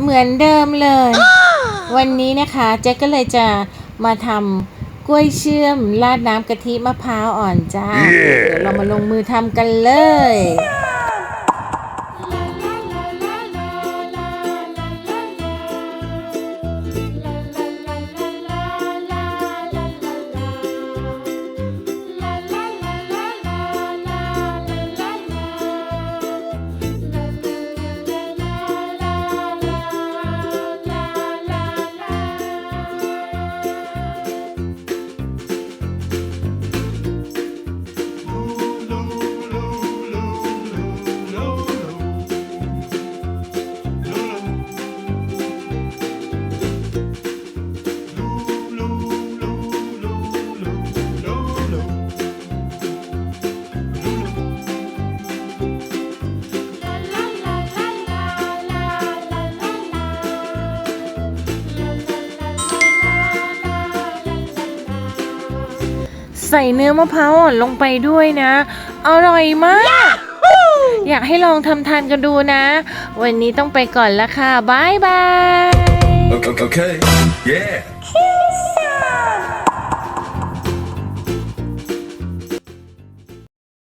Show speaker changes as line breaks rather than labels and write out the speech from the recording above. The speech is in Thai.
เหมือนเดิมเลย วันนี้นะคะเจ๊ก็เลยจะมาทำกล้วยเชื่อมราดน้ำกะทิมะพร้าวอ่อนจ้า
Yeah
เดี๋ยวเรามาลงมือทำกันเลย ใส่เนื้อมะพร้าวอ่อนลงไปด้วยนะ อร่อยมาก อยากให้ลองทำทานกันดูนะ วันนี้ต้องไปก่อนละค่ะบายบาย
Okay. okay. Yeah.